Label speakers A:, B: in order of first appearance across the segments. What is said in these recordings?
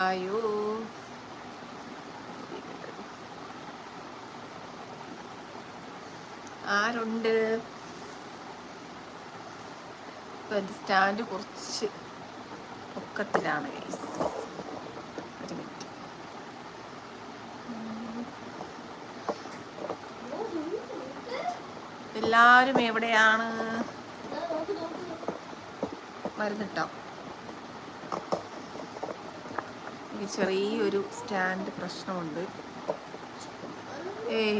A: അയ്യോ ആരുണ്ട്? ഇപ്പൊ സ്റ്റാൻഡ് കുറച്ച് ഒക്കത്തിലാണ് ഒരു മിനിറ്റ്. എല്ലാരും എവിടെയാണ്? മരുന്നിട്ടോ എനിക്ക് ചെറിയൊരു സ്റ്റാൻഡ് പ്രശ്നമുണ്ട്. ഏയ്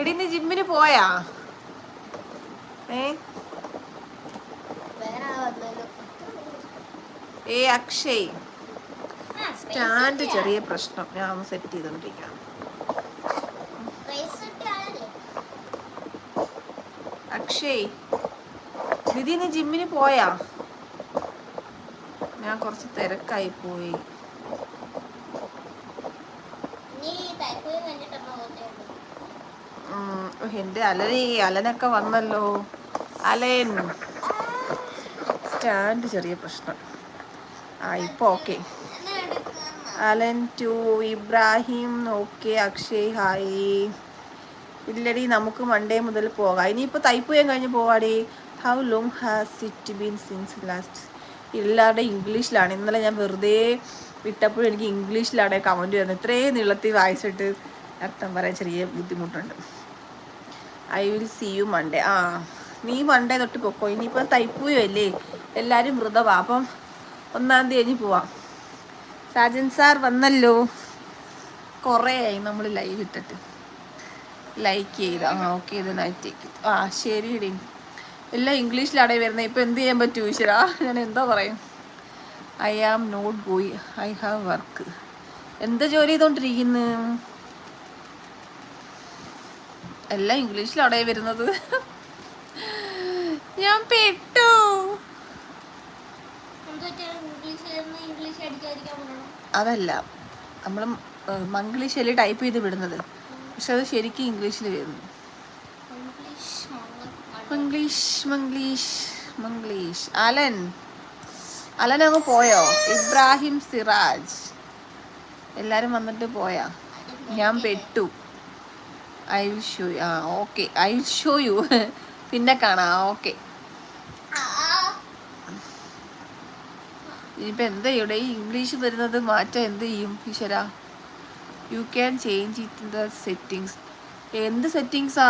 A: എടി നീ ജിമ്മിന് പോയാ? ഏ? ഏ അക്ഷയ്. സ്റ്റാൻഡ് ചെറിയ പ്രശ്നം. ഞാൻ ഒന്ന് സെറ്റ് ചെയ്തോണ്ടിരിക്കാം. അക്ഷയ് നിധി നീ ജിമ്മിന് പോയാ? ഞാൻ കുറച്ച് തിരക്കായി പോയി
B: നീ തൈപ്പൂയം കണ്ടിട്ടമ്മ പോകുന്നേ
A: എന്റെ അലനെ അലനൊക്കെ വന്നല്ലോ. അലൻ. സ്റ്റാൻഡ് ചെറിയ പ്രശ്നം. ആ ഇപ്പൊ okay. Alan to Ibrahim okay Akshay hi. ഇല്ലടി നമുക്ക് മൺഡേ മുതൽ പോകാം. ഇനിയിപ്പോൾ തൈപ്പൂയം കഴിഞ്ഞ് പോവാടി. How long has it been since last എല്ലാവരുടെ ഇംഗ്ലീഷിലാണ്. ഇന്നലെ ഞാൻ വെറുതെ വിട്ടപ്പോഴും എനിക്ക് ഇംഗ്ലീഷിലാണ് കമന്റ് വരുന്നത്. ഇത്രയും നീളത്തിൽ വായിച്ചിട്ട് അർത്ഥം പറയാൻ ചെറിയ ബുദ്ധിമുട്ടുണ്ട്. I will see you Monday ആ നീ മൺഡേ തൊട്ട് പൊക്കോ. ഇനിയിപ്പോൾ തൈപ്പൂയോ അല്ലേ? എല്ലാവരും വ്രതവാ അപ്പം ഒന്നാം തീയതി കഴിഞ്ഞ് പോവാം. സാജൻ സാർ വന്നല്ലോ. കുറേ ആയി നമ്മൾ ലൈവ് ഇട്ടിട്ട്. ലൈക്ക് ചെയ്ത്. ആ ഓക്കെ ഇത് നൈറ്റേക്ക് ആ ശരി ഇടി എല്ലാം ഇംഗ്ലീഷിലാണ് വരുന്നത് ഇപ്പം എന്ത് ചെയ്യാൻ പറ്റൂ ഈശ്വരാ ഞാൻ എന്താ പറയും? ഐ ആം നോട്ട് ഗോയി ഐ ഹാവ് വർക്ക് എന്ത് ജോലി ചെയ്തോണ്ടിരിക്കുന്നു? എല്ലാം ഇംഗ്ലീഷിലവിടെ വരുന്നത്? ഞാൻ പെട്ടു. അതല്ല നമ്മൾ മംഗ്ലീഷല്ലേ ടൈപ്പ് ചെയ്ത് വിടുന്നത്. പക്ഷെ അത് ശരിക്കും ഇംഗ്ലീഷിൽ വരുന്നു. മംഗ്ലീഷ് മംഗ്ലീഷ് മംഗ്ലീഷ്. അലൻ. അലൻ അങ്ങ് പോയോ? ഇബ്രാഹിം സിറാജ്. എല്ലാരും വന്നിട്ട് പോയാ? ഞാൻ പെട്ടു. ഐ വിൽ ഷോ ആ okay I will show you പിന്നെ കാണാം ഓക്കെ ഇനിയിപ്പോൾ എന്താ ഇവിടെ ഈ ഇംഗ്ലീഷ് വരുന്നത് മാറ്റം എന്ത് ചെയ്യും ഈശ്വര you can change it the settings എന്ത് സെറ്റിങ്സാ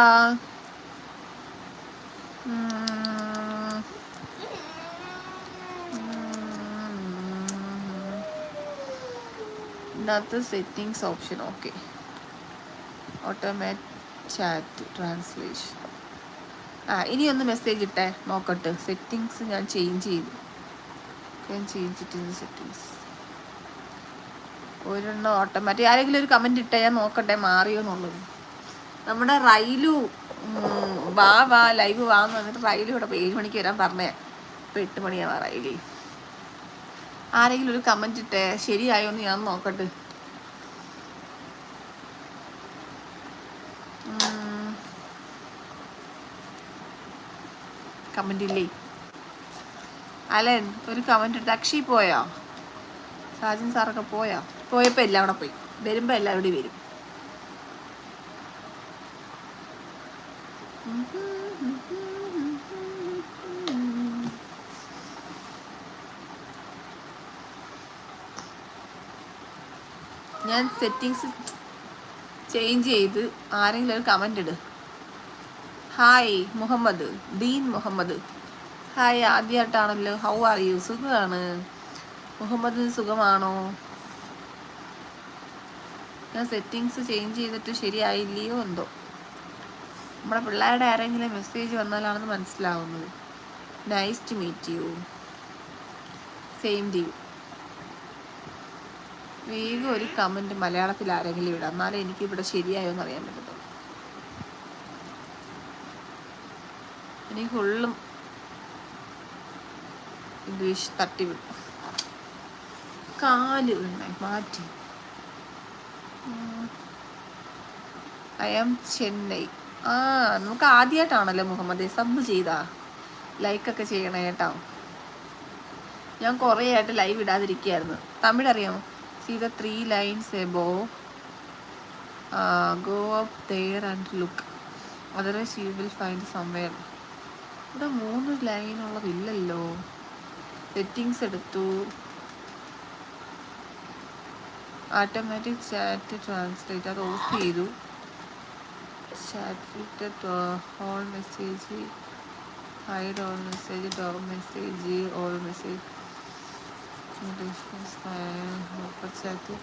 A: ഇതിനകത്ത് settings option okay automatic chat translation ആ ഇനി ഒന്ന് മെസ്സേജ് ഇട്ടേ നോക്കട്ടെ. സെറ്റിങ്സ് ഞാൻ ചേഞ്ച് ചെയ്തു. ഞാൻ ചേഞ്ച് ഇട്ടിരുന്നു സെറ്റിങ്സ് ഒരെണ്ണം ഓട്ടോമാറ്റിക് ആരെങ്കിലും ഒരു കമന്റ് ഇട്ടേ ഞാൻ നോക്കട്ടെ മാറിയോ എന്നുള്ളത്. നമ്മുടെ റൈലു വാ വാ ലൈവ് വാ എന്ന് പറഞ്ഞിട്ട് റൈലു ഇവിടെ ഏഴ് മണിക്ക് വരാൻ പറഞ്ഞേ. ഇപ്പം എട്ട് മണിയാവാ റൈലി ആരെങ്കിലും ഒരു കമന്റ് ഇട്ടേ ശരിയായോ എന്ന് ഞാൻ നോക്കട്ടെ. കമന്റ് ഇല്ലേ അലൻ ഒരു കമന്റ് എടുത്ത് അക്ഷി പോയോ? സാജൻ സാറൊക്കെ പോയോ? പോയപ്പോൾ എല്ലാം അവിടെ പോയി. വരുമ്പോൾ എല്ലാവരും വരും. ഞാൻ സെറ്റിങ്സ് ചേഞ്ച് ചെയ്ത് ആരെങ്കിലും ഒരു കമന്റ് ഇട്. ഹായ് മുഹമ്മദ്. ദീൻ മുഹമ്മദ്. ഹായ് ആദ്യമായിട്ടാണല്ലോ ഹൗ ആർ യു സുഖമാണ് മുഹമ്മദിന് സുഖമാണോ? ഞാൻ സെറ്റിങ്സ് ചേഞ്ച് ചെയ്തിട്ട് ശരിയായില്ലയോ എന്തോ. നമ്മുടെ പിള്ളേരുടെ ആരെങ്കിലും മെസ്സേജ് വന്നാലാണെന്ന് മനസ്സിലാവുന്നത്. Nice to meet you same you വേഗം ഒരു കമന്റ് മലയാളത്തിൽ ആരെങ്കിലും ഇടാം. എന്നാലേ എനിക്കിവിടെ ശരിയായോ എന്ന് അറിയാൻ പറ്റത്തുള്ളൂ. എനിക്ക് ഫുള്ളും ഇംഗ്ലീഷ് തട്ടി വിട്ടു കാൽ വീണേ മാറ്റി. ഐ ആം ചെന്നൈ ആ നമുക്ക് ആദ്യമായിട്ടാണല്ലോ മുഹമ്മദ് സബ് ചെയ്താ. ലൈക്കൊക്കെ ചെയ്യണേ കേട്ടോ. ഞാൻ കുറേ ആയിട്ട് ലൈവ് ഇടാതിരിക്കുകയായിരുന്നു തമിഴ് അറിയാമോ? See the three lines above go up up and look otherwise you will find somewhere. ഇവിടെ മൂന്ന് ലൈൻ ഉള്ളതില്ലല്ലോ സെറ്റിങ്സ് എടുത്തു. ഓട്ടോമാറ്റിക് ചാറ്റ് ട്രാൻസ്ലേറ്റ് അത് ഓഫ് ചെയ്തു. Chat filter all message hide all message door message all message chat